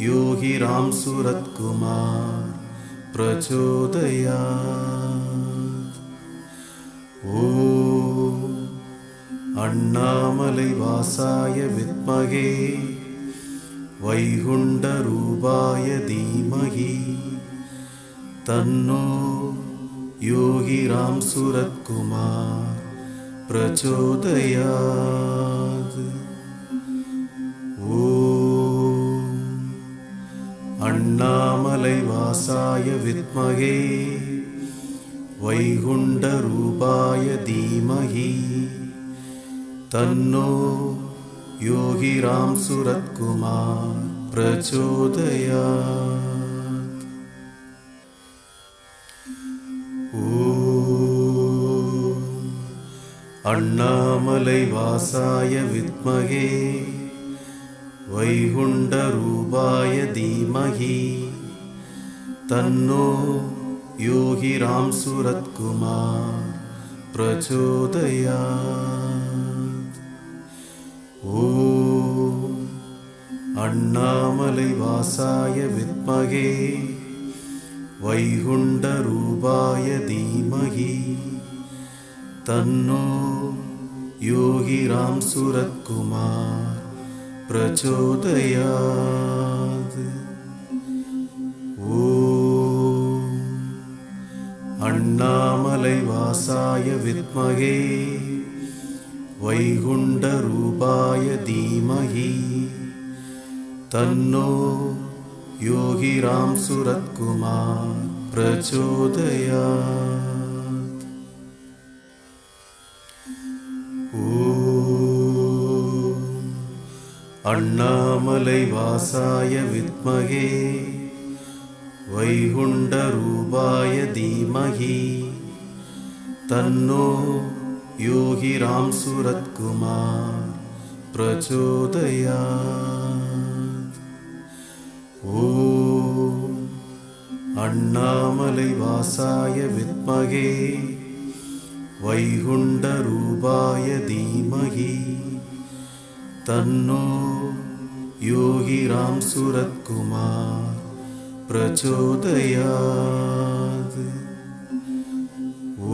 योगि रां सुरत्कुमा प्रचोदया। ॐ अण्णामलिवासाय विद्महे वैकुण्डरूपाय धीमहि। तन्नो योगि रां सुरत्कुमा प्रचोदया। मलैवासाय विद्महे वैकुण्डरूपाय धीमहि। तन्नो योगिरां सुरत्कुमार् प्रचोदया अण्णामलैवासाय विद्महे वैहुण्डरूपाय धीमहि। तन्नो योगिरां सुरत्कुमार प्रचोदया ओ अण्णामलैवासाय विद्महे। वैहुण्डरूपाय धीमहि। तन्नो योगिरां सुरत्कुमार प्रचोदयात् ॐ अण्णामलैवासाय विद्महे वैगुण्डरूपाय धीमहि तन्नो योगिरां सुरत्कुमार प्रचोदयात् अण्णामलैवासाय विद्महे वैकुण्ठरूपाय धीमहि तन्नो योगिरां सुरत्कुमार प्रचोदयात् ஓம் அண்ணாமலை வாசாய வித்மகே வைகுண்டரூபாய தீமகி तन्नो योगि रां सुरत्कुमा प्रचोदयात्।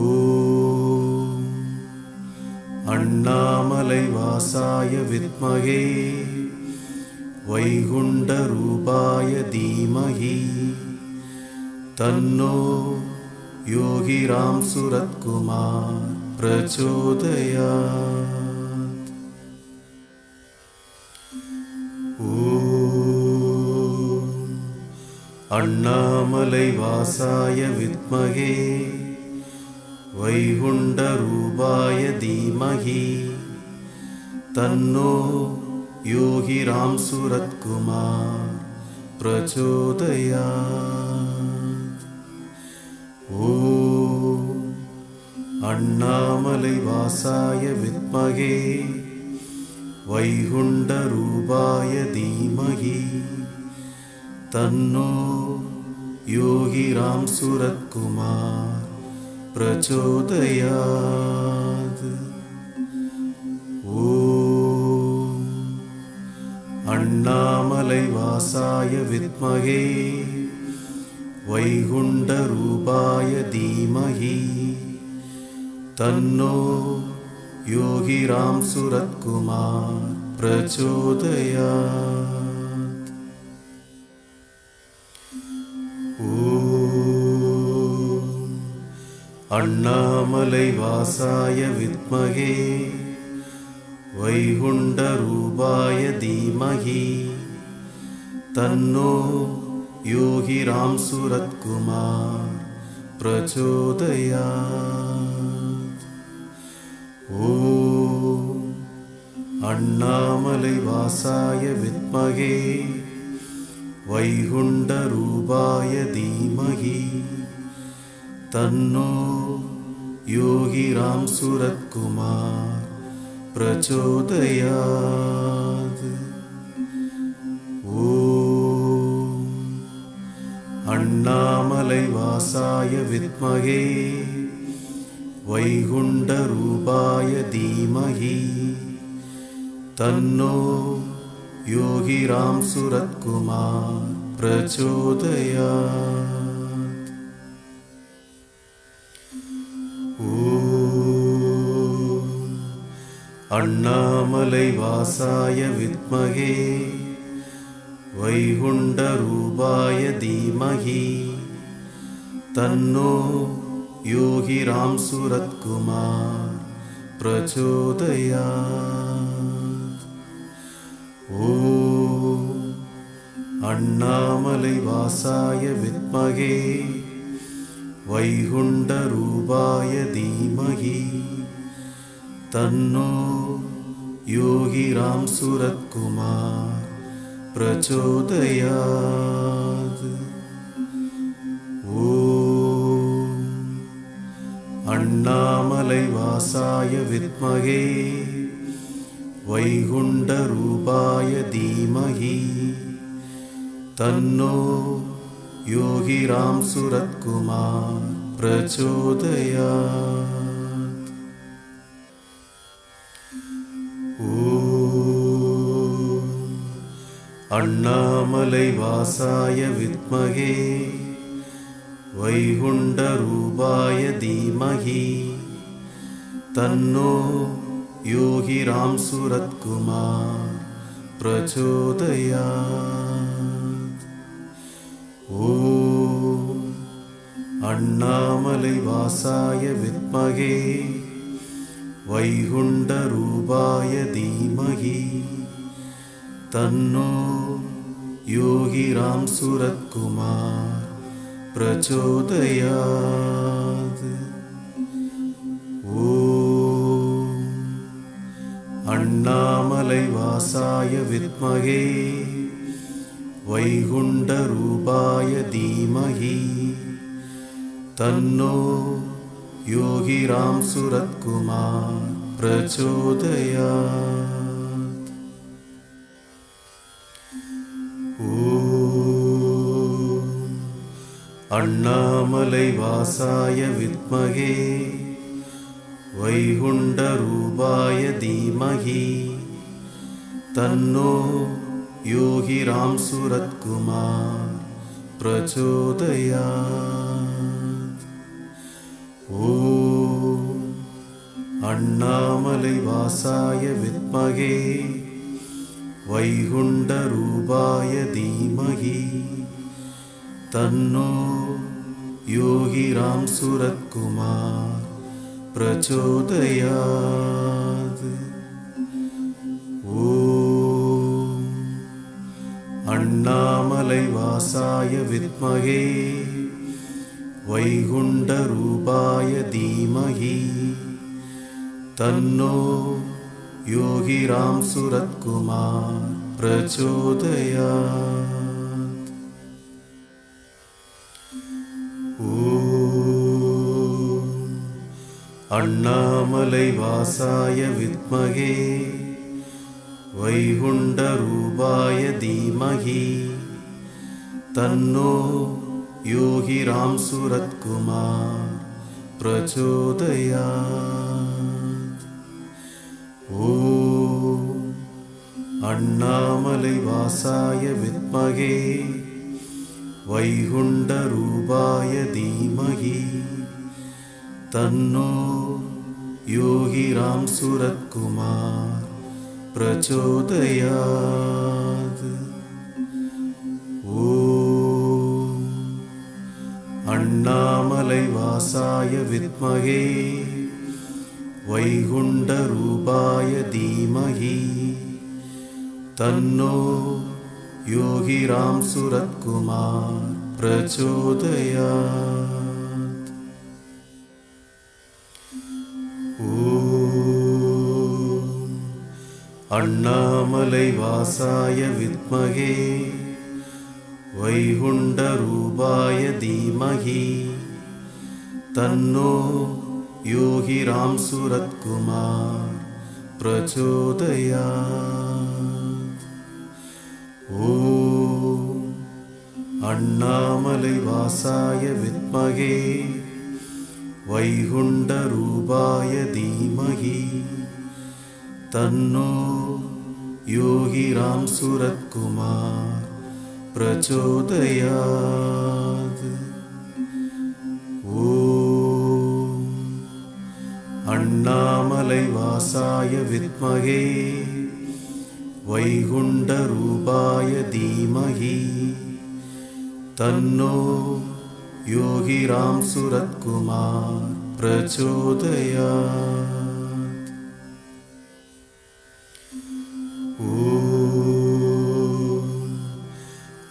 ॐ अण्णामलैवासाय विद्महे वैकुण्डरूपाय धीमहि। तन्नो योगिरां सुरत्कुमार् प्रचोदयात्। அண்ணாமலை வாசாய வித்மகே வைகுண்டரூபாய தீமகி தன்னோ योगिरां सुरत्कुमार प्रचोदयात् ॐ अण्णामलैवासाय विद्महे वैकुण्ठरूपाय धीमहि तन्नो योगिरां सुरत्कुमा प्रचोदयात्। ॐ अण्णामलैवासाय विद्महे वैकुण्डरूपाय धीमहि। तन्नो योगिरां सुरत्कुमार् प्रचोदयात्। அண்ணாமலை வாசாய வித்மகே வைகுண்ட ரூபாய தீமகி தன்னோ யோகி ராம் சுரத்குமார் பிரச்சோதயா. ஓ அண்ணாமலை வாசாய வித்மகே वैकुण्ठरूपाय धीमहि तन्नो योगिरां सुरत्कुमार प्रचोदयात् ॐ अण्णामलैवासाय विद्महे वैकुण्ठरूपाय धीमहि तन्नो योगिरां सुरत्कुमार प्रचोदयात्। ॐ अण्णामलैवासाय विद्महे वैकुण्ठरूपाय धीमहि। तन्नो योगिरां सुरत्कुमार प्रचोदयात् ॐ अण्णामलैवासाय विद्महे वैकुण्ठरूपाय धीमहि तन्नो योगिरां सुरत्कुमार प्रचोदयात् ॐ अण्णामलैवासाय विद्महे वैकुण्ठरूपाय धीमहि। तन्नो योगिरां सुरत्कुमार प्रचोदयात्। ॐ अण्णामलैवासाय विद्महे। वैकुण्ठरूपाय धीमहि। तन्नो योगिरां सुरत्कुमार प्रचोदयात्। ॐ अण्णामलैवासाय विद्महे वैकुण्ठरूपाय धीमहि। तन्नो योगिरां सुरत्कुमार प्रचोदयात्। ॐ अण्णामलैवासाय विद्महे वैकुण्ठरूपाय धीमहि तन्नो योगिरां सुरत्कुमार प्रचोदयात् ॐ अण्णामलैवासाय विद्महे वैकुण्ठरूपाय धीमहि तन्नो योगिरां सुरत्कुमार प्रचोदयात् ॐ अण्णामलैवासाय विद्महे वैकुण्ठरूपाय धीमहि तन्नो योगिरां सुरत्कुमार प्रचोदयात् ॐ अण्णामलैवासाय विद्महे वैकुण्ठरूपाय धीमहि तन्नो योगिरां सुरत्कुमार प्रचोदयात् अण्णामलैवासाय विद्महे वैकुण्ठरूपाय धीमहि तन्नो योगिरां सुरत्कुमार प्रचोदयात् ॐ अण्णामलैवासाय विद्महे वैकुण्ठरूपाय धीमहि तन्नो योगिरां सुरत्कुमार प्रचोदयात्। ॐ अण्णामलैवासाय विद्महे वैकुण्ठरूपाय धीमहि। तन्नो योगिरां सुरत्कुमार प्रचोदयात् अण्णामलैवासाय विद्महे वैकुण्ठरूपाय धीमहि तन्नो योगिरां सुरत्कुमार प्रचोदयात् ॐ अण्णामलैवासाय विद्महे वैकुण्ठरूपाय धीमहि तन्नो योगिरां सुरत्कुमार प्रचोदयात्। ॐ अण्णामलैवासाय विद्महे वैकुण्ठरूपाय धीमहि। तन्नो योगिरां सुरत्कुमार प्रचोदयात्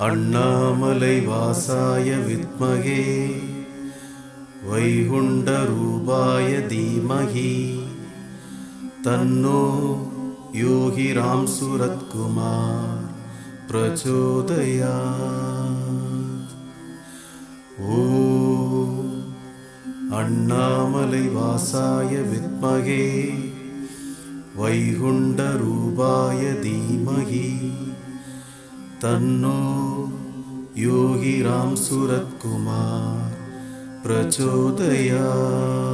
अण्णामलैवासाय विद्महे वैकुण्ठरूपाय धीमहि तन्नो योगिरां सुरत्कुमार प्रचोदयात् ॐ अण्णामलैवासाय विद्महे वैकुण्ठरूपाय धीमहि तन्नो योगिरां सुरत्कुमार प्रचोदयात्